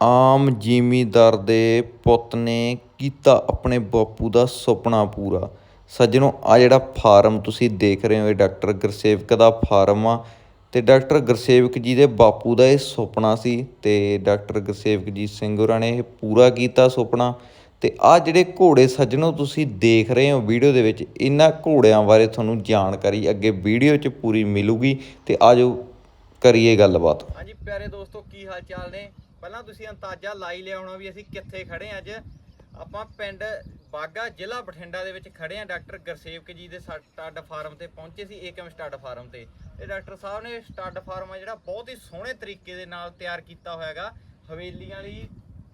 ਆਮ ਜ਼ਿਮੀਂਦਾਰ ਦੇ ਪੁੱਤ ਨੇ ਕੀਤਾ ਆਪਣੇ ਬਾਪੂ ਦਾ ਸੁਪਨਾ ਪੂਰਾ। ਸੱਜਣੋ ਆ ਜਿਹੜਾ ਫਾਰਮ ਤੁਸੀਂ ਦੇਖ ਰਹੇ ਹੋ, ਇਹ ਡਾਕਟਰ ਗੁਰਸੇਵਕ ਦਾ ਫਾਰਮ ਆ ਤੇ ਡਾਕਟਰ ਗੁਰਸੇਵਕ ਜੀ ਦੇ ਬਾਪੂ ਦਾ ਇਹ ਸੁਪਨਾ ਸੀ ਤੇ ਡਾਕਟਰ ਗੁਰਸੇਵਕ ਜੀ ਸਿੰਘ ਹੋਰਾਂ ਨੇ ਇਹ ਪੂਰਾ ਕੀਤਾ ਸੁਪਨਾ। ਤੇ ਆ ਜਿਹੜੇ ਘੋੜੇ ਸੱਜਣੋ, ਤੁਸੀਂ ਦੇਖ ਰਹੇ ਹੋ ਵੀਡੀਓ ਦੇ ਵਿੱਚ, ਇਹਨਾਂ ਘੋੜਿਆਂ ਬਾਰੇ ਤੁਹਾਨੂੰ ਜਾਣਕਾਰੀ ਅੱਗੇ ਵੀਡੀਓ 'ਚ ਪੂਰੀ ਮਿਲੂਗੀ ਤੇ ਆਜੋ ਕਰੀਏ ਗੱਲਬਾਤ। ਹਾਂਜੀ, ਪਿਆਰੇ ਦੋਸਤੋ, ਕੀ ਹਾਲ ਚਾਲ ਨੇ? ਪਹਿਲਾਂ ਤੁਸੀਂ ਅੰਦਾਜ਼ਾ ਲਾਈ ਲਿਆ ਹੋਣਾ ਵੀ ਅਸੀਂ ਕਿੱਥੇ ਖੜੇ ਅੱਜ। ਆਪਾਂ ਪਿੰਡ ਬਾਗਾ ਜ਼ਿਲ੍ਹਾ ਬਠਿੰਡਾ ਦੇ ਵਿੱਚ ਖੜੇ ਹਾਂ। ਡਾਕਟਰ ਗੁਰਸੇਵਕ ਜੀ ਦੇ ਸਟੱਡ ਫਾਰਮ ਤੇ ਪਹੁੰਚੇ ਸੀ, ਏਕਮ ਸਟੱਡ ਫਾਰਮ ਤੇ। ਤੇ ਡਾਕਟਰ ਸਾਹਿਬ ਨੇ ਸਟੱਡ ਫਾਰਮ ਆ ਜਿਹੜਾ ਬਹੁਤ ਹੀ ਸੋਹਣੇ ਤਰੀਕੇ ਦੇ ਨਾਲ ਤਿਆਰ ਕੀਤਾ ਹੋਇਆਗਾ। ਹਵੇਲੀਆਂ ਦੀ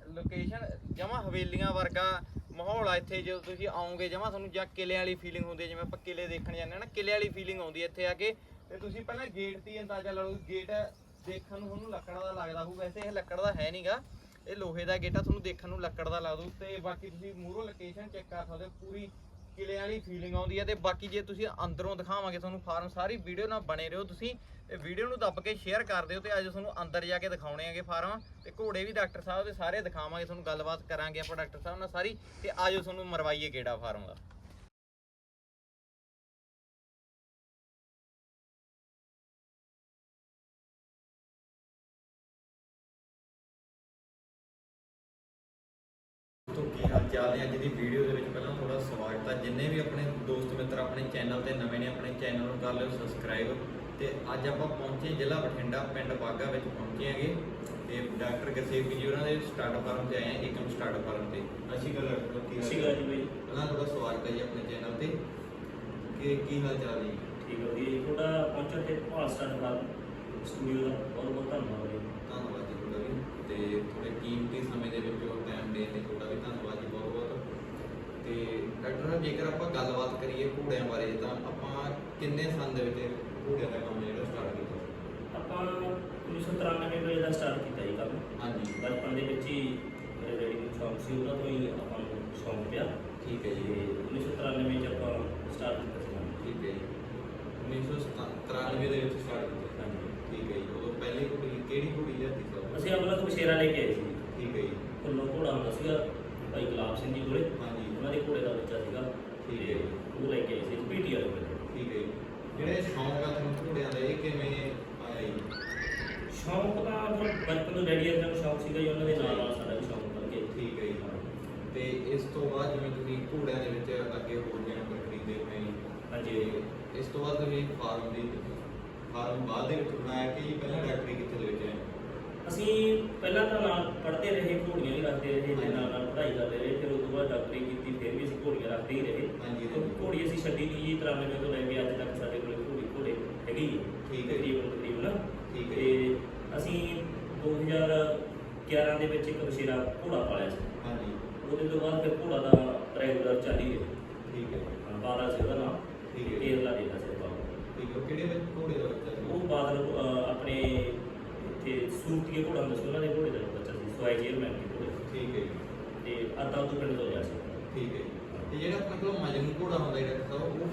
ਲੋਕੇਸ਼ਨ ਜਮਾ ਹਵੇਲੀਆਂ ਵਰਗਾ ਮਾਹੌਲ ਆ ਇੱਥੇ। ਜਦੋਂ ਤੁਸੀਂ ਆਓਗੇ ਜਮਾ ਤੁਹਾਨੂੰ ਜਾਂ ਕਿਲੇ ਵਾਲੀ ਫੀਲਿੰਗ ਹੁੰਦੀ ਹੈ ਜਿਵੇਂ ਆਪਾਂ ਕਿਲੇ ਦੇਖਣ ਜਾਂਦੇ ਹਾਂ ਨਾ ਕਿਲੇ ਵਾਲੀ ਫੀਲਿੰਗ ਆਉਂਦੀ ਹੈ ਇੱਥੇ ਆ ਕੇ। ਤੇ ਤੁਸੀਂ ਪਹਿਲਾਂ ਗੇਟ ਦੀ ਅੰਦਾਜ਼ਾ ਲਾ ਲਓ ਗੇਟ ਦੇਖਣ ਨੂੰ ਤੁਹਾਨੂੰ ਲੱਕੜ ਦਾ ਲੱਗਦਾ ਹੋਊ। ਵੈਸੇ ਇਹ ਲੱਕੜ ਦਾ ਹੈ ਨਹੀਂਗਾ ਇਹ ਲੋਹੇ ਦਾ ਗੇਟਾ ਤੁਹਾਨੂੰ ਦੇਖਣ ਨੂੰ ਲੱਕੜ ਦਾ ਲੱਗਦਾ ਤੇ ਬਾਕੀ ਤੁਸੀਂ ਮੂਹਰੋਂ ਲੋਕੇਸ਼ਨ ਚੈੱਕ ਕਰ ਸਕਦੇ ਹੋ। ਪੂਰੀ ਕਿਲੇ ਵਾਲੀ ਫੀਲਿੰਗ ਆਉਂਦੀ ਹੈ ਤੇ ਬਾਕੀ ਜੇ ਤੁਸੀਂ ਅੰਦਰੋਂ ਦਿਖਾਵਾਂਗੇ ਤੁਹਾਨੂੰ ਫਾਰਮ ਸਾਰੀ ਵੀਡੀਓ ਨਾਲ ਬਣੇ ਰਹੋ। ਤੁਸੀਂ ਤੇ ਵੀਡੀਓ ਨੂੰ ਦੱਬ ਕੇ ਸ਼ੇਅਰ ਕਰ ਦਿਓ ਤੇ ਅੱਜ ਤੁਹਾਨੂੰ ਅੰਦਰ ਜਾ ਕੇ ਦਿਖਾਉਣੇ ਆਗੇ ਫਾਰਮ ਤੇ ਘੋੜੇ ਵੀ ਡਾਕਟਰ ਸਾਹਿਬ ਦੇ ਸਾਰੇ ਦਿਖਾਵਾਂਗੇ, ਤੁਹਾਨੂੰ ਗੱਲਬਾਤ ਕਰਾਂਗੇ ਆਪਾਂ ਡਾਕਟਰ ਸਾਹਿਬ ਨਾਲ ਸਾਰੀ ਤੇ ਆਜੋ ਤੁਹਾਨੂੰ ਮਰਵਾਈਏ ਗੇੜਾ ਫਾਰਮ ਦਾ। ਜਿੰਨੇ ਵੀ ਆਪਣੇ ਦੋਸਤ ਮਿੱਤਰ ਆਪਣੇ ਚੈਨਲ ਤੇ ਨਵੇਂ ਨੇ ਆਪਣੇ ਚੈਨਲ ਨੂੰ ਕਰ ਲਿਓ ਸਬਸਕ੍ਰਾਈਬ ਤੇ ਅੱਜ ਆਪਾਂ ਪਹੁੰਚੇ ਜ਼ਿਲ੍ਹਾ ਬਠਿੰਡਾ ਪਿੰਡ ਬਾਗਾ ਵਿੱਚ ਪਹੁੰਚੇ ਹੈਗੇ। ਤੇ ਡਾਕਟਰ ਗੁਰਸੇਵਕ ਜੀ ਉਹਨਾਂ ਦੇ ਸਟਾਰਟ ਫਾਰਮ ਤੇ ਆਏ ਆ ਏਕਮ ਸਟਾਰਟ ਫਾਰਮ ਤੇ। ਅਸੀਂ ਗੱਲ ਕੀ ਸਤਿ ਸ਼੍ਰੀ ਅਕਾਲ ਜੀ ਬਾਈ ਪਹਿਲਾਂ ਤੁਹਾਡਾ ਸਵਾਗਤ ਹੈ ਜੀ ਆਪਣੇ ਚੈਨਲ ਤੇ। ਕਿ ਕੀ ਹਾਲ ਚਾਲ ਹੈ ਜੀ? ਠੀਕ ਹੈ ਜੀ। ਤੁਹਾਡਾ ਪਹੁੰਚਣ ਤੇ ਭਾਲ ਸਟਾਰਟ ਕਰ ਸਟੂਡੀਓ ਦਾ ਬਹੁਤ ਬਹੁਤ ਧੰਨਵਾਦ ਜੀ। ਧੰਨਵਾਦ ਜੀ ਤੁਹਾਡਾ ਵੀ। ਤੇ ਥੋੜੇ ਕੀਮਤੀ ਸਮੇਂ ਦੇ ਵਿੱਚ ਉਹ ਟਾਈਮ ਦੇਣ ਲਈ ਤੁਹਾਡਾ ਵੀ ਧੰਨਵਾਦ ਜੀ ਬਹੁਤ ਬਹੁਤ ਤੇ ਸਾਹਿਬ ਜੇਕਰ ਆਪਾਂ ਗੱਲਬਾਤ ਕਰੀਏ ਘੋੜਿਆਂ ਬਾਰੇ ਤਾਂ ਆਪਾਂ ਕਿੰਨੇ ਸਾਲ ਦੇ ਵਿੱਚ ਘੋੜਿਆਂ ਦਾ ਕੰਮ ਜਿਹੜਾ ਸਟਾਰਟ ਕੀਤਾ? ਆਪਾਂ 1993 ਵਿੱਚ ਦਾ ਸਟਾਰਟ ਕੀਤਾ ਜੀ ਕੰਮ। ਹਾਂਜੀ। ਬਚਪਨ ਦੇ ਵਿੱਚ ਹੀ ਮੇਰੇ ਡੈਡੀ ਨੂੰ ਸ਼ੌਂਕ ਸੀ ਉਹਨਾਂ ਤੋਂ ਹੀ ਆਪਾਂ ਨੂੰ ਸ਼ੌਂਕ ਪਿਆ। ਠੀਕ ਹੈ ਤੇ ਜੀ 1993 ਵਿੱਚ ਆਪਾਂ ਸਟਾਰਟ ਕੀਤਾ ਸੀ ਕੰਮ। ਠੀਕ ਹੈ ਜੀ। 1993 ਦੇ ਵਿੱਚ ਸਟਾਰਟ ਕੀਤਾ ਹਾਂਜੀ। ਠੀਕ ਹੈ ਜੀ। ਉਦੋਂ ਪਹਿਲੀ ਘੋੜੀ ਕਿਹੜੀ ਘੋੜੀ ਲਿਆਤੀ ਸਰ ਅਸੀਂ ਆਪਣਾ ਤੋਂ ਸ਼ੇਰਾ ਲੈ ਕੇ ਆਏ ਸੀ। ਠੀਕ ਹੈ ਜੀ। ਫੁੱਲੋਂ ਘੋੜਾ ਹੁੰਦਾ ਸੀਗਾ ਭਾਈ ਗੁਲਾਬ ਸਿੰਘ ਜੀ ਕੋਲੇ। ਉਹਨਾਂ ਦੇ ਘੋੜੇ ਦਾ ਬੱਚਾ ਸੀਗਾ ਠੀਕ। ਉਹ ਲੈ ਕੇ ਆਏ ਸੀ ਪੀਟੀ ਵਾਲੇ ਕੋਲੇ। ਠੀਕ ਹੈ। ਜੀ ਜਿਹੜੇ ਸ਼ੌਂਕ ਆ ਤੁਹਾਨੂੰ ਘੋੜਿਆਂ ਦਾ ਇਹ ਕਿਵੇਂ ਆਇਆ ਜੀ ਸ਼ੌਂਕ ਤਾਂ ਮਤਲਬ ਬਚਪਨ ਤੋਂ ਡੈਡੀ ਦਾ ਸ਼ੌਂਕ ਸੀਗਾ ਜੀ ਉਹਨਾਂ ਦੇ ਨਾਲ ਨਾਲ ਸਾਡਾ ਵੀ ਸ਼ੌਂਕ ਬਣ ਗਿਆ। ਠੀਕ ਹੈ ਜੀ। ਤੇ ਇਸ ਤੋਂ ਬਾਅਦ ਜਿਵੇਂ ਤੁਸੀਂ ਘੋੜਿਆਂ ਦੇ ਵਿੱਚ ਅੱਗੇ ਹੋਰ ਜਾਨਵਰ ਖਰੀਦੇ ਹੋਏ ਜੀ ਹਾਂਜੀ। ਤੇ ਇਸ ਤੋਂ ਬਾਅਦ ਤੁਸੀਂ ਫਾਰਮ ਦੀ ਫਾਰਮ ਬਾਅਦ ਦੇ ਵਿੱਚ ਬਣਾਇਆ ਕਿ ਜੀ ਪਹਿਲਾਂ ਡਾਕਟਰੀ ਕਿੱਥੇ ਦੇ ਵਿੱਚ ਹੈ ਅਸੀਂ ਪਹਿਲਾਂ ਤਾਂ ਨਾਲ ਪੜ੍ਹਦੇ ਰਹੇ ਘੋੜੀਆਂ ਵੀ ਰੱਖਦੇ ਰਹੇ ਤੇ ਨਾਲ ਨਾਲ ਪੜ੍ਹਾਈ ਕਰਦੇ ਰਹੇ ਫਿਰ ਉਸ ਤੋਂ ਬਾਅਦ ਡਾਕਟਰੀ ਕੀਤੀ ਫਿਰ ਵੀ ਅਸੀਂ ਘੋੜੀਆਂ ਰੱਖਦੇ ਹੀ ਰਹੇ। ਹਾਂਜੀ ਤੇ ਘੋੜੀ ਅਸੀਂ ਛੱਡੀ ਨਹੀਂ ਜੀ 93 ਤੋਂ ਲੈ ਕੇ ਅੱਜ ਤੱਕ ਸਾਡੇ ਕੋਲ ਘੋੜੀ ਘੋੜੇ ਹੈਗੀ ਜੀ। ਠੀਕ ਹੈ ਜੀ। ਤਕਰੀਬਨ ਤਕਰੀਬਨ। ਠੀਕ ਹੈ ਤੇ ਅਸੀਂ 2011 ਦੇ ਵਿੱਚ ਇੱਕ ਬਸ਼ੀਰਾ ਘੋੜਾ ਪਾਲਿਆ ਸੀ। ਹਾਂਜੀ। ਉਹਦੇ ਤੋਂ ਬਾਅਦ ਫਿਰ ਘੋੜਾ ਦਾ ਰੈਗੂਲਰ ਚੱਲ ਹੀ ਰਿਹਾ। ਠੀਕ ਹੈ। ਬਾਦਲ ਸੀ ਉਹਦਾ ਨਾਮ। ਠੀਕ ਹੈ। ਕੇਰਲਾ ਦੇ ਦਾ ਸੀ ਬਾਦਲ ਠੀਕ ਹੈ। ਕਿਹੜੇ ਵਿੱਚ ਘੋੜੇ ਦਾ ਬੱਚਾ ਸੀ? ਉਹ ਬਾਦਲ ਅਹ, ਆਪਣੇ ਇੱਥੇ ਸੂਰਤੀਏ ਘੋੜਾ ਹੁੰਦਾ ਸੀ ਉਹਨਾਂ ਦੇ ਘੋੜੇ ਦਾ ਬੱਚਾ ਸੀ ਸਵਾਈ ਚੇਅਰਮੈਨ ਦੇ ਘੋੜੇ। ਦਾ। ਠੀਕ ਹੈ ਜੀ, ਤੇ ਅੱਧਾ ਉਹ ਪਿੰਡ ਤੋਂ ਲਿਆ ਸੀ। ਠੀਕ ਹੈ ਜੀ। ਤੇ ਜਿਹੜਾ ਆਪਣੇ ਕੋਲ ਮਜਨੂ ਘੋੜਾ ਹੁੰਦਾ ਹੈ ਡਾਕਟਰ ਸਾਹਿਬ ਉਹ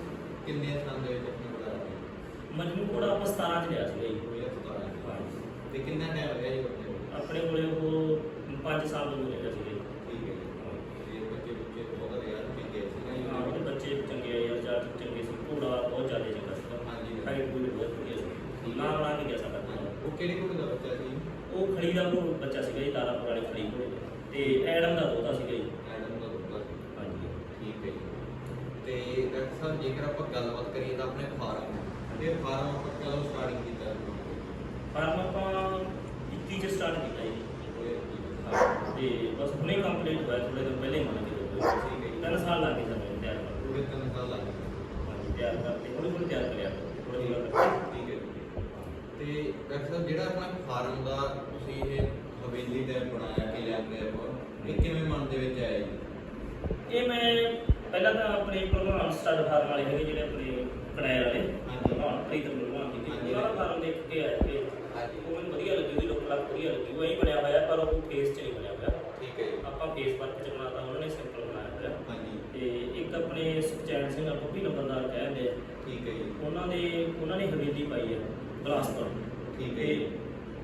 ਕਿੰਨੇ ਸਾਲ ਦੇ ਵਿੱਚ ਆਪਣੇ ਕੋਲ ਆਇਆ ਮਜਨੂ ਘੋੜਾ ਆਪਾਂ 17 ਚ ਲਿਆ ਸੀ ਜੀ ਉਹ ਇਹ ਪਤਾ ਨਹੀਂ ਹਾਂਜੀ। ਤੇ ਕਿੰਨਾ ਟਾਈਮ ਲੱਗਿਆ ਜੀ ਆਪਣੇ ਕੋਲ? ਆਪਣੇ ਕੋਲੇ ਉਹ 5 ਸਾਲ ਤੋਂ ਲਿਆ ਸੀ ਠੀਕ ਹੈ ਜੀ ਇਹ ਬੱਚੇ ਬੱਚੇ ਬਹੁਤ ਰਿਆਜ਼ ਵੀ ਗਏ ਸੀ ਨਾ ਜੀ। ਹਾਂ ਉਹਦੇ ਬੱਚੇ ਚੰਗੇ ਆ ਯਾਰ ਚਾਰ ਚੰਗੇ ਸੀ ਘੋੜਾ ਬਹੁਤ ਜ਼ਿਆਦਾ ਚੰਗਾ ਸੀ ਹਾਂਜੀ। ਹਾਈਟ ਵੀ ਬਹੁਤ ਵਧੀਆ ਸੀ ਨਾ ਬਣਾ ਕੇ ਗਿਆ ਸਾਡਾ ਘੋੜਾ। ਉਹ ਕਿਹੜੇ ਘੋੜੇ ਦਾ ਬੱਚਾ ਸੀ ਉਹ ਖੜੀ ਦਾ ਉਹ ਬੱਚਾ ਸੀਗਾ ਜੀ ਤਾਰਾਪੁਰ ਵਾਲੇ ਖੜੀ ਘੋੜੇ ਦਾ। ਤੇ ਐਡਮ ਦਾ ਦੋਤਾ ਸੀਗਾ ਜੀ। ਐਡਮ ਦਾ ਸੀ। ਹਾਂਜੀ। ਠੀਕ ਹੈ ਜੀ। ਤੇ ਡਾਕਟਰ ਸਾਹਿਬ ਜੇਕਰ ਆਪਾਂ ਗੱਲਬਾਤ ਕਰੀਏ ਤਾਂ ਆਪਣੇ ਫਾਰਮ ਤੇ ਫਾਰਮ ਆਪਾਂ ਕਦੋਂ ਸਟਾਰਟਿੰਗ ਕੀਤਾ? ਫਾਰਮ ਆਪਾਂ 21 ਚ ਸਟਾਰਟ ਕੀਤਾ ਜੀ। ਤੇ ਬਸ ਹੁਣੇ ਕੰਪਲੀਟ ਹੋਇਆ ਥੋੜੇ ਦਿਨ ਪਹਿਲੇ ਹੀ ਮੰਨ ਕੇ ਚੱਲੋ। ਤਿੰਨ ਸਾਲ ਲੱਗ ਗਏ ਸਾਨੂੰ ਤਿਆਰ ਕਰਨ। ਪੂਰੇ ਤਿੰਨ ਸਾਲ ਲੱਗ ਗਏ। ਹਾਂਜੀ ਤਿਆਰ ਕਰਦੇ ਹੌਲੀ ਹੌਲੀ ਤਿਆਰ ਕਰਿਆ। ਥੋੜਾ ਥੋੜਾ ਠੀਕ ਹੈ। ਤੇ ਡਾਕਟਰ ਸਾਹਿਬ ਜਿਹੜਾ ਆਪਣਾ ਫਾਰਮ ਦਾ ਤੁਸੀਂ ਇਹ ਹਵੇਲੀ ਟਾਈਪ ਬਣਾਇਆ ਕਿ ਲੈਂਦੇ ਇਹ ਕਿਵੇਂ ਮਨ ਦੇ ਵਿੱਚ ਆਇਆ ਜੀ? ਇਹ ਮੈਂ ਪਹਿਲਾਂ ਤਾਂ ਆਪਣੇ ਭਗਵਾਨ ਸਟੱਡ ਫਾਰਮ ਵਾਲੇ ਹੈਗੇ ਜਿਹੜੇ ਆਪਣੇ ਕੜਾਇ ਵਾਲੇ। ਹਾਂਜੀ। ਭਗਵਾਨ ਪ੍ਰੀਤ ਭਗਵਾਨ ਜੀ ਹਾਂਜੀ। ਉਹਨਾਂ ਦਾ ਫਾਰਮ ਦੇਖ ਕੇ ਆਏ ਤੇ ਹਾਂਜੀ। ਉਹ ਮੈਨੂੰ ਵਧੀਆ ਲੱਗੀ ਉਹਦੀ ਲੋਕ ਲੱਗ ਵਧੀਆ ਲੱਗੀ। ਉਹ ਹੀ ਬਣਿਆ ਹੋਇਆ ਪਰ ਉਹ ਫੇਸ 'ਚ ਨਹੀਂ ਬਣਿਆ ਹੋਇਆ। ਠੀਕ ਹੈ ਆਪਾਂ ਫੇਸ ਵਰਕ 'ਚ ਬਣਾਤਾ ਉਹਨਾਂ ਨੇ ਸਿੰਪਲ ਬਣਾਇਆ ਹੋਇਆ। ਹਾਂਜੀ। ਤੇ ਇੱਕ ਆਪਣੇ ਸੁਖਚੈਨ ਸਿੰਘ ਆਪਾਂ ਵੀ ਨੰਬਰਦਾਰ ਕਹਿੰਦੇ ਠੀਕ ਹੈ ਜੀ। ਉਹਨਾਂ ਦੇ ਉਹਨਾਂ ਨੇ ਹਵੇਲੀ ਪਾਈ ਹੈ ਬਲਾਸਪੁਰ ਠੀਕ ਹੈ।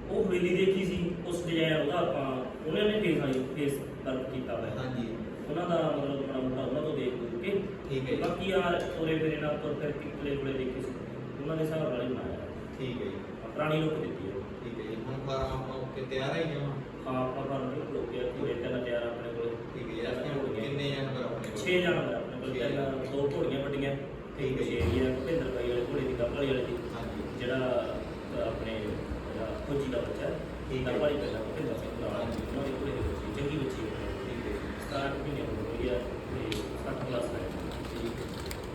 ਉਹ ਹਵੇਲੀ ਦੇਖੀ ਸੀ ਉਸ ਡਿਜ਼ਾਈਨ ਉਹਦਾ ਆਪਾਂ ਉਹਨਾਂ ਨੇ ਫੇਸ ਵਾਲੀ ਫੇਸ ਵਰਕ ਕੀਤਾ ਹੋਇਆ। ਹਾਂਜੀ। ਉਹਨਾਂ ਦਾ ਮਤਲਬ ਬੜਾ ਮੋਟਾ ਉਹਨਾਂ ਤੋਂ ਦੇਖ ਕੇ ਠੀਕ ਹੈ? ਜੀ। ਬਾਕੀ ਯਾਰ ਤੋਰੇ ਫੇਰੇ ਨਾਲ ਤੁਰ ਫਿਰ ਕੋਲੇ ਕੋਲੇ ਦੇਖੀ ਸੀ। ਉਹਨਾਂ ਦੇ ਹਿਸਾਬ ਨਾਲ ਹੀ ਬਣਾਇਆ। ਠੀਕ ਹੈ ਜੀ। ਪੁਰਾਣੀ ਲੁੱਕ ਦਿੱਤੀ ਹੈ। ਠੀਕ ਹੈ ਜੀ। ਹੁਣ ਫਾਰਮ ਆਪਾਂ ਓਕੇ ਤਿਆਰ ਹੈ ਜਮਾ ਹਾਂ ਆਪਾਂ ਫਾਰਮ ਦੇ ਲੋਕੇ ਪੂਰੇ ਤਿੰਨ ਤਿਆਰ ਆਪਣੇ ਕੋਲ। ਠੀਕ ਹੈ ਜੀ। ਇਸ ਟਾਈਮ ਕਿੰਨੇ ਜਾਨਵਰ ਆਪਣੇ ਕੋਲ? 6 ਜਾਨਵਰ ਆਪਣੇ ਕੋਲ। ਛੇ ਤਿੰਨ ਦੋ ਘੋੜੀਆਂ ਵੱਡੀਆਂ ਠੀਕ ਹੈ ਜੀ। ਆ ਭਿੰਦਰ ਬਾਈ ਵਾਲੇ ਘੋੜੇ ਦੀ ਗੱਭਲੀ ਵਾਲੇ ਦੀ ਹਾਂਜੀ। ਜਿਹੜਾ ਆਪਣੇ ਫੌਜੀ ਦਾ ਬੱਚਾ ਠੀਕ ਹੈ। ਗੱਭਲੀ ਪਹਿਲਾਂ ਭਿੰਦਰ ਸਿੰਘ ਨਾਲ ਹਾਂਜੀ। ਉਹਨਾਂ ਦੇ ਦੀ ਬੱਚੀ ਚੰਗੀ ਬੱਚੀ ਹੈ ਠੀਕ ਹੈ। ਜੀ 17 ਕੁ ਮਹੀਨੇ ਹੋ ਗਈ ਤੇ 60 ਪਲੱਸ ਹੈ ਠੀਕ ਹੈ।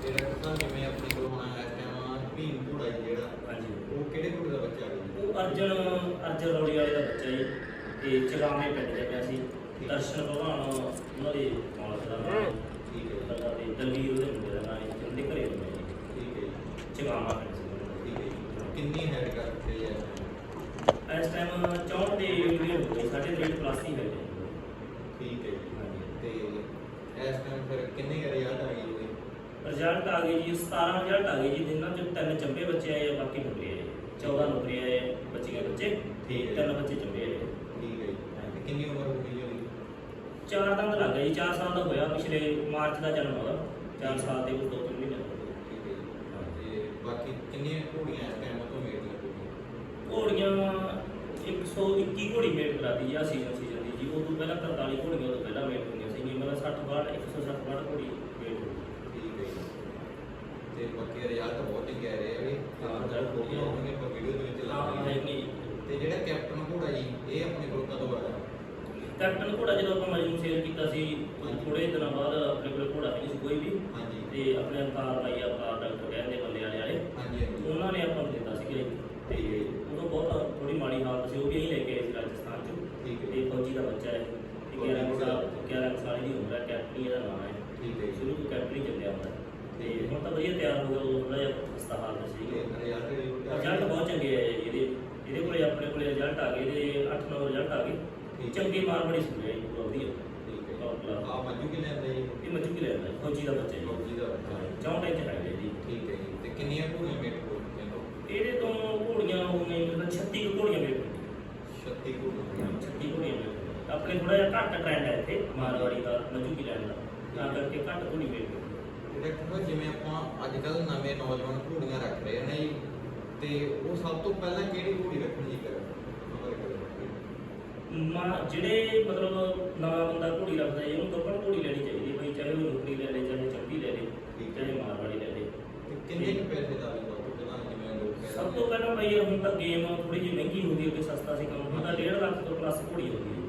ਤੇ ਡਾਕਟਰ ਸਾਹਿਬ ਜਿਵੇਂ ਆਪਣੇ ਕੋਲ ਹੁਣ ਇਸ ਟਾਈਮ ਭੀਮ ਘੋੜਾ ਜੀ ਜਿਹੜਾ ਹਾਂਜੀ। ਉਹ ਕਿਹੜੇ ਘੋੜੇ ਦਾ ਬੱਚਾ ਹੈ? ਉਹ ਅਰਜਨ ਅਰਜਨ ਰੌੜੀ ਵਾਲੇ ਦਾ ਬੱਚਾ ਜੀ ਤੇ ਚਗਾਵੇਂ ਪਿੰਡ ਜਾ ਪਿਆ ਸੀ। ਦਰਸ਼ਨ ਭਗਵਾਨ ਉਹਨਾਂ ਦੇ ਮਾਲਕ ਦਾ ਨਾਮ ਹੈ। ਠੀਕ ਹੈ। ਦਲਵੀਰ ਉਹਦੇ ਮੁੰਡੇ ਦਾ ਨਾਮ ਹੈ ਜਿਹਨਾਂ ਦੇ ਘਰੇ ਹੁੰਦਾ ਜੀ ਠੀਕ ਹੈ ਪਿੰਡ ਸੀ ਉਹਨਾਂ ਦਾ। ਠੀਕ ਹੈ ਜੀ। ਕਿੰਨੀ ਹੈਡ ਕਰਦੇ ਆ ਇਸ ਟਾਈਮ 64 ਦੇ ਵੀਡੀਓ ਹੋ ਗਈ ਸਾਡੇ ਰੇਟ ਪਲੱਸ ਹੀ ਹੈ ਜੀ ਠੀਕ ਹੈ ਜੀ ਹਾਂਜੀ ਤੇ ਇਸ ਟਾਈਮ ਫਿਰ ਕਿੰਨੇ ਕੁ ਰਿਜ਼ਲਟ ਆ ਗਏ ਉਹਦੇ ਰਿਜ਼ਲਟ ਆ ਗਏ ਜੀ 17 ਰਿਜ਼ਲਟ ਆ ਗਏ ਜੀ ਜਿਨ੍ਹਾਂ ਚ ਤਿੰਨ ਚੰਬੇ ਬੱਚੇ ਆਏ ਆ ਬਾਕੀ ਨੁਕਰੇ ਆਏ 14 ਨੁਕਰੇ ਆਏ ਆ, ਬੱਚੇ ਤੇ ਠੀਕ ਹੈ। ਤਿੰਨ ਬੱਚੇ ਚੰਬੇ ਆਏ ਠੀਕ ਹੈ ਜੀ। ਤੇ ਕਿੰਨੀ ਉਮਰ ਹੋ ਗਈ ਉਹਦੀ? ਚਾਰ ਦੰਦ ਲੱਗ ਗਏ ਜੀ 4 ਸਾਲ ਦਾ ਹੋਇਆ ਪਿਛਲੇ ਮਾਰਚ ਦਾ ਜਨਮ ਹੋਇਆ 4 ਸਾਲ ਦੇ ਕੁਝ ਦੋ ਤਿੰਨ ਮਹੀਨੇ ਹੋ ਗਏ। ਠੀਕ ਹੈ ਜੀ। ਤੇ ਬਾਕੀ ਕਿੰਨੀਆਂ ਘੋੜੀਆਂ ਇਸ ਟਾਈਮ ਤੋਂ ਮੇਰੀਆਂ ਘੋੜੀਆਂ ਘੋੜੀਆਂ 121 ਘੋੜੀ ਮੇਟ ਕਰਾਤੀ ਆ ਸੀਜ਼ਨ ਸੀਜ਼ਨ ਦੀ ਜੀ। ਉਹ ਤੋਂ ਪਹਿਲਾਂ 43 ਘੋੜੀਆਂ ਤੋਂ ਪਹਿਲਾਂ ਮੇਟ ਹੁੰਦੀਆਂ ਸੀ ਮੇਰਾ 60 ਬਾੜ 160 ਬਾੜ ਘੋੜੀ ਮੇਟ ਹੋ ਗਈ ਠੀਕ ਹੈ ਜੀ। ਤੇ ਬਾਕੀ ਰਿਜ਼ਲਟ ਬਹੁਤ ਹੀ ਕਹਿ ਰਹੇ ਆ ਵੀ ਹਾਂ, ਹਾਂ result ਫੋਟੋ ਹੋਣਗੇ ਆਪਾਂ ਵੀਡੀਓ ਦੇ ਵਿੱਚ ਲਾ ਹਾਂ ਦਾਂਗੇ ਹੈਗੀ ਤੇ ਜਿਹੜਾ ਕੈਪਟਨ ਘੋੜਾ ਜੀ ਇਹ ਆਪਣੇ ਕੋਲ ਕਦੋਂ ਆਇਆ? ਕੈਪਟਨ ਘੋੜਾ ਜਦੋਂ ਆਪਾਂ ਮਜਨੂੰ ਸੇਲ ਕੀਤਾ ਸੀ ਥੋੜੇ ਦਿਨਾਂ ਬਾਅਦ ਆਪਣੇ ਕੋਲ ਘੋੜਾ ਨਹੀਂ ਸੀ ਕੋਈ ਵੀ। ਹਾਂਜੀ। ਤੇ ਆਪਣੇ ਅਵਤਾਰ ਭਾਈ ਆਪਾਂ ਡਾਕਟਰ ਕਹਿੰਦੇ ਬੰਦੇ ਵਾਲੇ ਵਾਲੇ। ਹਾਂਜੀ ਹਾਂਜੀ। ਉਹਨਾਂ ਨੇ ਆਪਾਂ ਨੂੰ ਦਿੱਤਾ ਸੀ ਕਿ ਤੇ ਉਦੋਂ ਬਹੁਤ ਥੋੜੀ ਮਾੜੀ ਹਾਲਤ ਸੀ ਉਹ ਵੀ ਅਸੀਂ ਲੈ ਕੇ ਆਏ ਸੀ ਰਾਜਸਥਾਨ ਚ। ਠੀਕ ਹੈ। ਤੇ ਫੌਜੀ ਦਾ ਬੱਚਾ ਹੈ ਤੇ 11 ਕੁ ਸਾਲ 11 ਕੁ ਸਾਲ ਦੀ ਕੈਪਟਨੀ ਇਹਦਾ ਨਾਮ ਹੈ। ਠੀਕ ਹੈ ਸ਼ੁਰੂ ਤੋਂ ਕੈਪਟਨ ਹੀ ਚੱਲਿਆ ਹੁੰਦਾ। ਤੇ ਹੁਣ ਤਾਂ ਵਧੀਆ ਤਿਆਰ ਹੋ ਗਿਆ ਉਹ ਥੋੜਾ ਜਿਹਾ ਖਸਤਾ ਹਾਲਤ ਸੀ ਰਿਜ਼ਲਟ ਬਹੁਤ ਚੰਗੇ ਆਏ ਜੀ ਇਹਦੇ ਇਹਦੇ ਕੋਲੇ ਆਪਣੇ ਕੋਲੇ ਰਿਜ਼ਲਟ ਆ ਗਏ ਇਹਦੇ 8-9 ਰਿਜ਼ਲਟ ਆ ਗਏ। ਚੰਗੇ ਮਾਰ ਬੜੀ ਸੁਣੀ ਹੈ ਜੀ ਵਧੀਆ। ਠੀਕ ਹੈ। top class। ਆ ਮੰਜੂ ਕਿ ਲੈਂਦਾ ਜੀ? ਇਹ ਮੱਜੂ ਕੀ ਲੈਂਦਾ ਫੌਜੀ ਦਾ ਬੱਚਾ ਜੀ। ਫੌਜੀ ਦਾ ਬੱਚਾ। ਹੈ। ਚੌਂਟ ਇੰਚ ਹੈ ਜੀ। ਠੀਕ ਹੈ ਜੀ। ਤੇ ਕਿੰਨੀਆਂ ਘੋੜੀਆਂ ਮੇਟ ਕੋਲ ਕਹਿੰਦਾ ਇਹਦੇ ਤੋਂ ਘੋੜੀਆਂ ਹੋ ਗਈਆਂ ਮਤਲਬ 36 ਕੁ ਘੋੜੀਆਂ ਮੇਰੇ ਕੋਲ 36 ਘੋੜੀਆਂ। 36 ਘੋੜੀਆਂ ਆਪਣੇ ਥੋੜਾ ਜਿਹਾ ਘੱਟ ਟ੍ਰੈਂਡ ਹੈ ਇੱਥੇ ਮਾਰਵਾੜੀ ਦਾ ਮੱਜੂ ਕੀ ਲੈਣ ਦਾ। ਤਾਂ ਕਰਕੇ ਘੱਟ ਤੇ ਡਾਕਟਰ ਸਾਹਿਬ ਜਿਵੇਂ ਆਪਾਂ ਅੱਜ ਕੱਲ ਨਵੇਂ ਨੌਜਵਾਨ ਘੋੜੀਆਂ ਰੱਖ ਰਹੇ ਨੇ ਜੀ ਤੇ ਉਹ ਸਭ ਤੋਂ ਪਹਿਲਾਂ ਕਿਹੜੀ ਘੋੜੀ ਰੱਖਣੀ ਜੀ ਮਾ ਜਿਹੜੇ ਮਤਲਬ ਨਵਾਂ ਬੰਦਾ ਘੋੜੀ ਰੱਖਦਾ ਹੈ ਉਹਨੂੰ ਗੱਪਣ ਘੋੜੀ ਲੈਣੀ ਚਾਹੀਦੀ ਹੈ ਭਾਈ ਚਾਹੇ ਉਹ ਨੌਕਰੀ ਲੈ ਲੇ ਚਾਹੇ ਚੰਗੀ ਲੈ ਲੇ ਠੀਕ ਹੈ। ਚਾਹੇ ਮਾਰਵਾੜੀ ਲੈ ਲੇ। ਤੇ ਕਿੰਨੇ ਕੁ ਪੈਸੇ ਦਾ ਵੀ ਸਭ ਤੋਂ ਪਹਿਲਾਂ ਜਿਵੇਂ ਲੋਕ ਕਹਿੰਦੇ ਸਭ ਤੋਂ ਪਹਿਲਾਂ ਭਾਈ ਹੁਣ ਤਾਂ ਗੇਮ ਥੋੜੀ ਜਿਹੀ ਮਹਿੰਗੀ ਹੋ ਗਈ ਅੱਗੇ ਸਸਤਾ ਸੀ ਕੰਮ ਤਾਂ 1.5 ਲੱਖ ਤੋਂ ਪਲੱਸ ਘੋੜੀ ਹੋ ਠੀਕ ਹੈ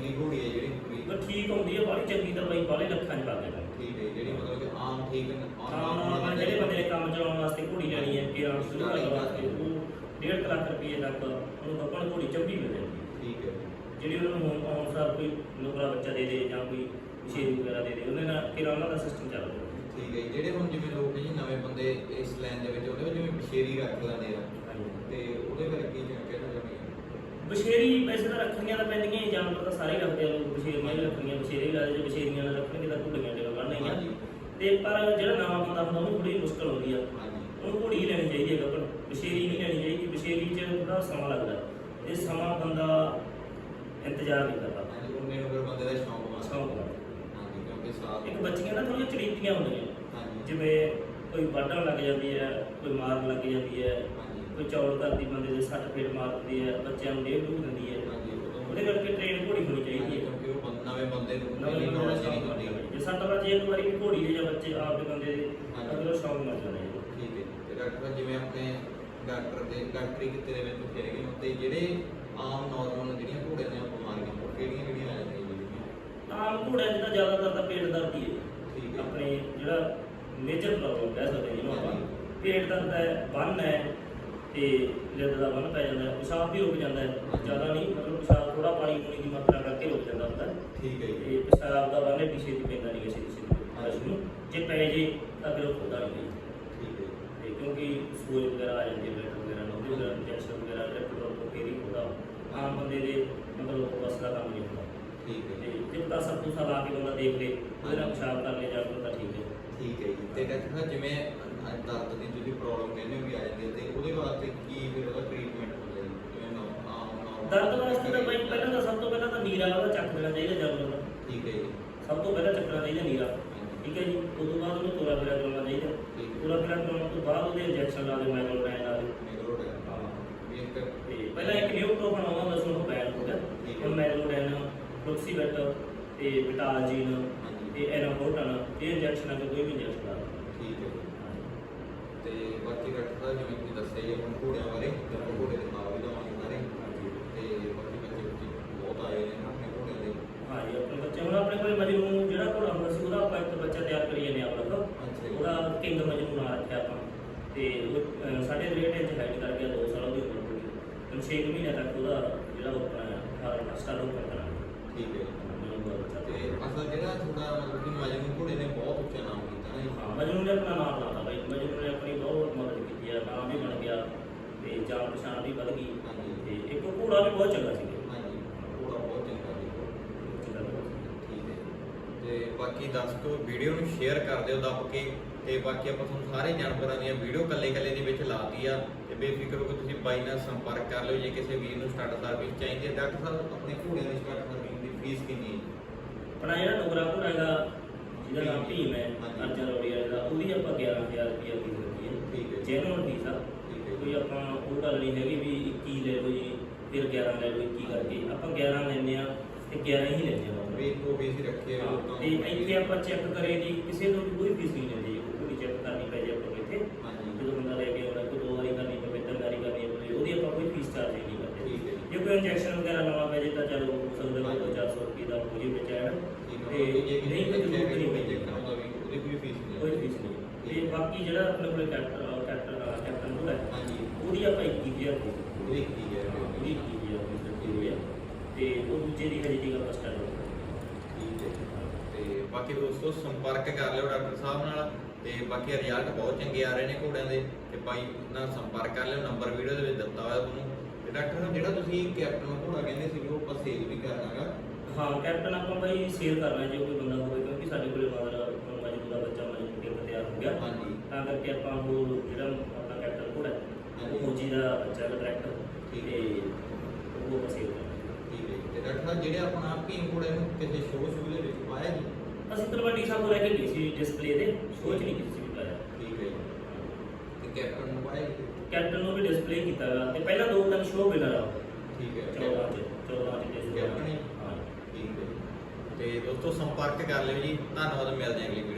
ਚੰਗੀ ਘੋੜੀ ਹੈ ਜਿਹੜੀ ਪੂਰੀ ਪਰ ਠੀਕ ਹੁੰਦੀ ਹੈ ਬਾਹਲੀ ਚੰਗੀ ਤਾਂ ਭਾਈ ਬਾਹਲੇ ਲੱਖਾਂ ਚ ਲੱਗ ਜਾਂਦਾ ਠੀਕ ਹੈ ਜਿਹੜੀ ਮਤਲਬ ਕਿ ਆਮ ਠੀਕ ਆਮ ਜਿਹੜੇ ਬੰਦੇ ਨੇ ਕੰਮ ਚਲਾਉਣ ਵਾਸਤੇ ਘੋੜੀ ਲੈਣੀ ਹੈ ਕਿਰਾਂ ਸ਼ੁਰੂ ਕਰਨ ਵਾਸਤੇ। ਉਹ 1.5 ਲੱਖ ਰੁਪਏ ਤੱਕ ਉਹਨੂੰ ਗੱਪਣ ਘੋੜੀ ਚੰਗੀ ਮਿਲ ਜਾਂਦੀ ਹੈ। ਠੀਕ ਹੈ। ਜਿਹੜੀ ਉਹਨਾਂ ਨੂੰ ਹੁਣ ਆਉਣ ਸਾਰ ਕੋਈ ਨੌਕਰਾ ਬੱਚਾ ਦੇ ਦੇ ਜਾਂ ਕੋਈ ਸ਼ੇਰੀ ਵਗੈਰਾ ਦੇ ਦੇ ਉਹਨੇ ਨਾਲ ਕਿਰਾਂ ਉਹਨਾਂ ਦਾ ਸਿਸਟਮ ਚੱਲ ਰਿਹਾ। ਠੀਕ ਹੈ। ਜਿਹੜੇ ਹੁਣ ਜਿਵੇਂ ਲੋਕ ਜੀ ਨਵੇਂ ਬੰਦੇ ਇਸ ਲਾਈਨ ਦੇ ਵਿੱਚ ਉਹਦੇ ਜਿਵੇਂ ਬਸ਼ੇਰੀ ਰੱਖ ਲੈਂਦੇ ਆ। ਤੇ ਉਹਦੇ ਬਾਰੇ ਕੀ ਕਹਿਣਾ ਚਾਹੁੰਦੇ ਆ ਬਸ਼ੇਰੀ ਵੈਸੇ ਤਾਂ ਰੱਖਣੀਆਂ ਤਾਂ ਪੈਂਦੀਆਂ ਹੀ ਜਾਨਵਰ ਤਾਂ ਸਾਰੇ ਰੱਖਦੇ ਆ ਲੋਕ ਬਸ਼ੇਰੀਆਂ ਵੀ ਰੱਖਣੀਆਂ ਬਸ਼ੇਰੇ ਵੀ ਲੱਗਦੇ ਜੇ ਬਸ਼ੇਰੀਆਂ ਨਾ ਰੱਖਣਗੇ ਤਾਂ ਘੋੜੀਆਂ ਦੇ ਹਾਂਜੀ। ਤੇ ਪਰ ਜਿਹੜਾ ਨਵਾਂ ਬੰਦਾ ਹੁੰਦਾ ਉਹਨੂੰ ਥੋੜੀ ਮੁਸ਼ਕਲ ਹੁੰਦੀ ਆ। ਉਹਨੂੰ ਘੋੜੀ ਲੈਣੀ ਚਾਹੀਦੀ ਹੈ ਗੱਪਣ ਬਸ਼ੇਰੀ ਨਹੀਂ ਲੈਣੀ ਚਾਹੀਦੀ ਬਸ਼ੇਰੀ 'ਚ ਥੋੜਾ ਸਮਾਂ ਲੱਗਦਾ। ਇਹ ਸਮਾਂ ਬੰਦਾ ਇੰਤਜ਼ਾਰ ਨਹੀਂ ਕਰਦਾ। ਉਹਨੇ ਫਿਰ ਬੰਦੇ ਦਾ ਸ਼ੌਂਕ ਬਣਾ ਸ਼ੌਂਕ ਨਾਲ। ਹਾਂਜੀ ਕਿਉਂਕਿ ਸਾਥ ਇੱਕ ਬੱਚੀਆਂ ਨਾ ਥੋੜੀਆਂ ਚਰੀਤੀਆਂ ਹੁੰਦੀਆਂ। ਜਿਵੇਂ ਕੋਈ ਵੱਢਣ ਲੱਗ ਜਾਂਦੀ ਹੈ ਕੋਈ ਮਾਰਨ ਲੱਗ ਜਾਂਦੀ ਹੈ। ਕੋਈ ਚੌਲ ਕਰਦੀ ਬੰਦੇ ਦੇ ਸੱਟ ਫੇਟ ਮਾਰ ਦਿੰਦੀ ਹੈ ਬੱਚਿਆਂ ਨੂੰ ਡੇਢ ਡੂਬ ਦਿੰਦੀ ਹੈ। ਉਹਦੇ ਕਰਕੇ ਟ੍ਰੇਨ ਘੋੜੀ ਹੋਣੀ ਚਾਹੀਦੀ ਹੈ। ਕਿਉਂਕਿ ਉਹ ਬੰਦ- ਨਵੇਂ ਬੰਦੇ ਨੂੰ ਨਵੇਂ ਬੰਦੇ ਨਹੀਂ ਸ਼ੌਕ ਹੁੰਦੀ ਹੁੰਦਾ ਜੇ ਸੱਟ ਵੱਜੇ ਇੱਕ ਵਾਰੀ ਵੀ ਘੋੜੀ ਦੇ ਜਾਂ ਬੱਚੇ ਆਪ ਦੇ ਬੰਦੇ ਦੇ ਹਾਂਜੀ। ਤਾਂ ਫਿਰ ਉਹ ਸ਼ੌਕ ਮਰ ਜਾਂਦਾ ਹੈ। ਠੀਕ ਹੈ ਤੇ ਡਾਕਟਰ ਸਾਹਿਬ ਜਿਵੇਂ ਆਪਣੇ ਡਾਕਟਰ ਦੇ ਡਾਕਟਰੀ ਕਿੱਤੇ ਦੇ ਵਿੱਚ ਫਿਰ ਗਏ ਹੋ ਤੇ ਜਿਹੜੇ ਆਮ ਨਾਰਮਲ ਜਿਹੜੀਆਂ ਘੋੜੇ ਦੀਆਂ ਬਿਮਾਰੀਆਂ ਉਹ ਕਿਹੜੀਆਂ ਕਿਹੜੀਆਂ ਆ ਜਾਂਦੀਆਂ ਜਿਹੜੀਆਂ ਆਮ ਘੋੜਿਆਂ 'ਚ ਤਾਂ ਜ਼ਿਆਦਾਤਰ ਤਾਂ ਪੇਟ ਦਰਦ ਹੀ ਹੈ। ਠੀਕ ਹੈ। ਆਪਣੇ ਜਿਹੜਾ ਮੇਜਰ ਪ੍ਰੋਬਲਮ ਕਹਿ ਸਕਦੇ ਹਾਂ ਜਿਹਨੂੰ ਆਪਾਂ। ਪੇਟ ਦਰਦ ਹੈ ਬੰਨ ਹੈ ਤੇ ਲਿੱਦ ਦਾ ਬੰਨ ਪੈ ਜਾਂਦਾ ਹੈ। ਪਿਸ਼ਾਬ ਵੀ ਰੁਕ ਜਾਂਦਾ ਹੈ। ਜ਼ਿਆਦਾ ਨਹੀਂ ਮਤਲਬ ਪਿਸ਼ਾਬ ਥੋੜਾ ਪਾਣੀ ਪੂਣੀ ਦੀ ਮਾਤਰਾ ਕਰਕੇ ਰੁਕ ਜਾਂਦਾ ਹੁੰਦਾ ਹੈ। ਠੀਕ ਹੈ ਜੀ। ਤੇ ਪਿਸ਼ਾਬ ਦਾ ਬੰਨ ਪਿੱਛੇ ਦੀ ਪੈਂਦਾ ਨਹੀਂ ਕਿਸੇ ਕਿਸੇ ਨੂੰ। ਜੇ ਪੈ ਜੇ ਤਾਂ ਫਿਰ ਉਹ ਖੁੱਲਦਾ ਨਹੀਂ ਠੀਕ ਹੈ ਤੇ ਕਿਉਂਕਿ ਸੂਏ ਵਗੈਰਾ ਆ ਜਾਂਦੀ ਬਲੱਡ ਵਗੈਰਾ ਨੂੰ ਉਹਦੇ ਵਗੈਰਾ ਇੰਜੈਕਸ਼ਨ ਵਗੈਰਾ ਲੈਪਟਾਪ ਤੋਂ ਫੇਰ ਹੁੰਦਾ। ਆਮ ਬੰਦੇ ਦੇ ਮਤਲਬ ਬਸ ਦਾ ਕੰਮ ਨਹੀਂ ਹੁੰਦਾ। ਠੀਕ ਹੈ ਤੇ ਜੀ ਜੇ ਤਾਂ ਸਭ ਤੋਂ ਸਲਾ ਕੇ ਬੰਦਾ ਦੇਖ ਲੇ ਉਹਦੇ ਪਿਸ਼ਾਬ ਕਰ ਲਿਆ ਜਾ ਤਾਂ ਠੀਕ ਹੈ। ਠੀਕ ਹੈ ਜੀ। ਤੇ ਡਾਕਟਰ ਸਾਹਿਬ ਜਿਵੇਂ ਦਰਦ ਦੀ ਤੁਸੀਂ ਪ੍ਰੋਬਲਮ ਕਹਿੰਦੇ ਹੋ ਵੀ ਆ ਜਾਂਦੀ ਹੈ ਤੇ ਉਹਦੇ ਵਾਸਤੇ ਕੀ ਫਿਰ ਉਹਦਾ ਟ੍ਰੀਟਮੈਂਟ ਹੁੰਦਾ ਜੀ ਨੌ- ਦਰਦ ਵਾਸਤੇ ਤਾਂ ਬਾਈ ਪਹਿਲਾਂ ਤਾਂ ਸਭ ਤੋਂ ਪਹਿਲਾਂ ਤਾਂ ਨੀਰਾ ਉਹਦਾ ਚੱਕ ਦੇਣਾ ਚਾਹੀਦਾ ਦਾ ਠੀਕ ਹੈ ਜੀ। ਸਭ ਤੋਂ ਪਹਿਲਾਂ ਚੱਕਣਾ ਚਾਹੀਦਾ ਨੀਰਾ। ਠੀਕ ਹੈ ਜੀ। ਉਸ ਤੋਂ ਬਾਅਦ ਉਹਨੂੰ ਤੋਰਾ ਫੇਰਾ ਕਰਾਉਣਾ ਚਾਹੀਦਾ। ਤੋਰਾ ਫੇਰਾ ਕਰਾਉਣ ਤੋਂ ਬਾਅਦ ਉਹਦੇ ਇੰਜੈਕਸ਼ਨ ਲਾ ਦੇ ਮਾਈਕਰੋਡਾਈਨ ਲਾ ਦੇ ਇੱਕ ਪਹਿਲਾਂ ਇੱਕ ਨਿਊਟ੍ਰੋਫਨ ਆਉਂਦਾ ਹੁੰਦਾ ਸੀ ਉਹ ਬੈਨ ਹੋ। ਗਿਆ। ਹੁਣ ਮਾਈਕਰੋਡਾਈਨ ਫਲੋਕਸੀਬੈਟ ਤੇ ਹਾਂਜੀ। ਤੇ ਐਨਾਫੋਰਟਨ ਇਹ ਇੰਜੈਕਸ਼ਨਾਂ ਚ ਕੋਈ ਵੀ ਇੰਜੈਕਸ਼ਨ ਬਾਕੀ ਡਾਕਟਰ ਸਾਹਿਬ ਜਿਵੇਂ ਤੁਸੀਂ ਦੱਸਿਆ ਜੀ ਹੁਣ ਘੋੜਿਆਂ ਬਾਰੇ ਆਪਾਂ ਘੋੜੇ ਦੇ ਨਾਮ ਵੀ ਦਵਾਂਗੇ ਸਾਰੇ। ਤੇ ਬਾਕੀ ਬੱਚੇ ਬੱਚੇ ਬਹੁਤ ਆਏ ਨੇ ਆਪਣੇ ਘੋੜਿਆਂ ਦੇ। ਹਾਂ ਜੀ ਆਪਣੇ ਬੱਚੇ ਹੁਣ ਆਪਣੇ ਕੋਲੇ ਮਜਨੂ ਜਿਹੜਾ ਘੋੜਾ ਹੁੰਦਾ ਸੀ ਉਹਦਾ ਆਪਾਂ ਇੱਕ ਬੱਚਾ ਤਿਆਰ ਕਰੀ ਜਾਂਦੇ ਆਪਾਂ ਜੀ। ਉਹਦਾ ਕਿੰਗ ਮਜਨੂ ਨਾਂ ਰੱਖਿਆ ਆਪਾਂ। ਤੇ ਸਾਡੇ ਰੇਟ ਵਿੱਚ ਹਾਈਟ ਕਰ ਗਿਆ 2 ਸਾਲ ਦੀ ਉਮਰ ਹੋ ਗਈ। ਹੁਣ 6 ਮਹੀਨੇ ਤੱਕ ਉਹਦਾ ਜਿਹੜਾ ਉਹ ਆਪਣਾ ਸਟਾਰਟ ਹੋ ਕਰਨਾ ਠੀਕ ਹੈ। ਦਾ ਤੇ ਅਸਲ ਜਿਹੜਾ ਤੁਹਾਡਾ ਮਤਲਬ ਕਿ ਮਜਨੂ ਘੋੜੇ ਨੇ ਬਹੁਤ ਉੱਚਾ ਨਾਮ ਕੀਤਾ ਨਾ ਹਾਂ ਮਜਨੂ ਨੇ ਆਪਣਾ ਨਾਮ ਲਾਤਾ ਬਾਈ ਮਜਨੂ ਨੇ ਆਪਣੀ ਬਹੁਤ ਮਦਦ ਕੀਤੀ ਹੈ ਨਾਮ ਵੀ ਬਣ ਗਿਆ ਤੇ ਜਾਣ ਪਛਾਣ ਵੀ ਵਧ ਗਈ। ਹਾਂਜੀ। ਤੇ ਇੱਕ ਘੋੜਾ ਵੀ ਬਹੁਤ ਚੰਗਾ ਸੀ। ਹਾਂਜੀ ਘੋੜਾ ਬਹੁਤ ਚੰਗਾ ਜੀ ਠੀਕ ਹੈ। ਤੇ ਬਾਕੀ ਦਰਸ਼ਕੋ ਵੀਡੀਓ ਨੂੰ ਸ਼ੇਅਰ ਕਰ ਦਿਓ ਦੱਬ ਕੇ। ਤੇ ਬਾਕੀ ਆਪਾਂ ਤੁਹਾਨੂੰ ਸਾਰੇ ਜਾਨਵਰਾਂ ਦੀਆਂ ਵੀਡੀਓ ਕੱਲੇ ਕੱਲੇ ਦੇ ਵਿੱਚ ਲਾਤੀ ਆ। ਤੇ ਬੇਫਿਕਰ ਹੋ ਕੇ ਤੁਸੀਂ ਬਾਈ ਨਾਲ ਸੰਪਰਕ ਕਰ ਲਿਓ। ਜੇ ਕਿਸੇ ਵੀਰ ਨੂੰ ਸਟਾਰਟ ਸਰਵਿਸ ਚਾਹੀਦੀ ਹੈ ਡਾਕਟਰ ਸਾਹਿਬ ਆਪਣੇ ਘੋੜਿਆਂ ਦੀ ਸਟਾਰਟ ਸਰਵਿਸ ਦੀ ਫੀਸ ਕਿੰਨੀ ਹੈ? ਆਪਣਾ ਜਿਹੜਾ ਨੁਗਰਾ ਘੋੜਾ ਹੈਗਾ ਜਿਹਦਾ ਨਾਮ ਭੀਮ ਹੈ। ਅਰਜਨ ਰੋੜੀ ਵਾਲੇ ਦਾ ਉਹਦੀ ਆਪਾਂ 11000 ਰੁਪਏ ਫੀਸ ਰੱਖੀ ਹੈ। ਠੀਕ ਹੈ। ਜੈਨੂਅਲ ਫੀਸ ਆ। ਕੋਈ ਆਪਾਂ ਉਹ ਗੱਲ ਨਹੀਂ ਹੈਗੀ ਵੀ 21 ਲੈ ਲਓ ਜੀ ਫਿਰ 11 ਲੈ ਲਓ 21 ਕਰਕੇ। ਆਪਾਂ 11 ਲੈਂਦੇ ਆ ਤੇ 11 ਹੀ ਲੈਂਦੇ ਆ ਵੀ ਕੋ ਵੀ ਸੀ ਰੱਖੇ ਤੇ ਇੱਥੇ ਆਪਾਂ ਚੈੱਕ ਕਰੇ ਦੀ ਕਿਸੇ ਤੋਂ ਵੀ ਕੋਈ ਫੀਸ ਨਹੀਂ ਲੈਂਦੇ ਜੀ ਕੋਈ ਚੈੱਕ ਕਰਨੀ ਪੈ ਜੇ ਆਪਾਂ ਇੱਥੇ। ਜਦੋਂ ਬੰਦਾ ਲੈ ਕੇ ਆਉਣਾ ਕੋਈ ਦੋ ਵਾਰੀ ਕਰਨੀ ਪਵੇ ਤਿੰਨ ਵਾਰੀ ਕਰਨੀ ਪਵੇ ਉਹਦੀ ਆਪਾਂ ਕੋਈ ਫੀਸ ਚਾਰਜ ਨਹੀਂ ਕਰਦੇ। ਜੇ। ਕੋਈ ਇੰਜੈਕਸ਼ਨ ਵਗੈਰਾ ਲਾਉਣਾ ਪੈ ਜੇ ਤਾਂ ਚਲੋ ਹੋ ਸਕਦਾ ਕੋਈ 400 ਰੁਪਏ ਦਾ ਹੋ ਜੇ ਠੀਕ ਤੇ ਜੇ ਨਹੀਂ ਕੋਈ ਜ਼ਰੂਰਤ ਨਹੀਂ ਵੀ ਉਹਦੀ ਕੋਈ ਫੀਸ ਨਹੀਂ ਕੋਈ ਫੀਸ ਨਹੀਂ। ਤੇ ਬਾਕੀ ਜਿਹੜਾ ਆਪਣੇ ਕੋਲੇ ਕੈਪਟਨ ਕੈਪਟਨ ਹੈ ਉਹਦੀ ਆਪਾਂ 21000 ਦੀ ਉਹਦੀ ਕੀ ਉਹਦੀ 21000 ਦੀ ਰੱਖੀ ਹੋਈ ਹੈ ਤੇ ਉਹ ਦੂਜੇ ਦੀ ਹਜੇ ਤੀਕ ਆਪਾਂ ਸਟਾਰਟ ਠੀਕ ਹੈ ਤੇ ਬਾਕੀ ਦੋਸਤੋ ਸੰਪਰਕ ਕਰ ਲਿਓ ਡਾਕਟਰ ਸਾਹਿਬ ਨਾਲ ਤੇ ਬਾਕੀ ਰਿਜ਼ਲਟ ਬਹੁਤ ਚੰਗੇ ਆ ਰਹੇ ਨੇ ਘੋੜਿਆਂ ਦੇ ਤੇ ਬਾਈ ਨਾਲ ਸੰਪਰਕ ਕਰ ਲਿਓ ਨੰਬਰ ਵੀਡੀਓ ਦੇ ਵਿੱਚ ਦਿੱਤਾ ਹੋਇਆ ਤੁਹਾਨੂੰ ਤੇ ਡਾਕਟਰ ਸਾਹਿਬ ਜਿਹੜਾ ਤੁਸੀਂ ਕੈਪਟਨ ਘੋੜਾ ਕਹਿੰਦੇ ਸੀ ਉਹ ਆਪਾਂ ਸੇਲ ਵੀ ਕਰਨਾਗਾ ਹਾਂ ਕੈਪਟਨ ਆਪਾਂ ਬਾਈ ਸੇਲ ਕਰਨਾ ਜੇ ਕੋਈ ਬੰਦਾ ਹੋਵੇ ਕਿਉਂਕਿ ਸਾਡੇ ਕੋਲੇ ਮਗਰ ਮਜਦੂਰ ਬੱਚਾ ਮਜਦੂਰ ਤਿਆਰ ਹੋ ਗਿਆ ਤਾਂ ਕਰਕੇ ਆਪਾਂ ਉਹ ਜਿਹੜਾ ਕੈਪਟਨ ਕੋਲ ਹੈ ਹਾਂਜੀ। ਉਹ ਮੋਜੀ ਦਾ ਬੱਚਾ ਹੈ ਡਾਇਰੈਕਟ ਠੀਕ ਤੇ ਉਹ ਆਪਾਂ ਸੇਲ ਕਰਨਾ ਠੀਕ ਹੈ ਜੀ। ਤੇ ਡਾਕਟਰ ਸਾਹਿਬ ਜਿਹੜੇ ਆਪਣਾ ਭੀਮ ਘੋੜੇ ਨੂੰ ਕਿਸੇ ਸ਼ੋਅ ਸ਼ੂ ਦੇ ਵਿੱਚ ਪਾਇਆ ਜੀ ਅਸੀਂ ਤਲਵੰਡੀ ਸਾਹਿਬ ਤੋਂ ਲੈ ਕੇ ਗਏ ਸੀ ਡਿਸਪਲੇ ਦੇ ਸ਼ੋਅ 'ਚ ਨਹੀਂ ਕਿਸੇ ਵੀ ਪਾਇਆ ਠੀਕ ਹੈ ਜੀ। ਤੇ ਕੈਪਟਨ ਨੂੰ ਪਾਇਆ ਜੀ ਕੈਪਟਨ ਨੂੰ ਵੀ ਡਿਸਪਲੇ ਕੀਤਾ ਗਾ ਤੇ ਪਹਿਲਾਂ ਦੋ ਤਿੰਨ ਸ਼ੋਅ ਵਿਨਰ ਆ ਉਹ। ਠੀਕ ਹੈ 14 ਚ 14 ਚ ਜਿਸ ਕੈਪਟਨ ਹੀ? ਹਾਂ ਠੀਕ ਹੈ ਜੀ। ਤੇ ਦੋਸਤੋ ਸੰਪਰਕ ਕਰ ਲਿਓ ਜੀ ਧੰਨਵਾਦ ਮਿਲਦੇ ਅਗਲੀ ਵਿੱਚ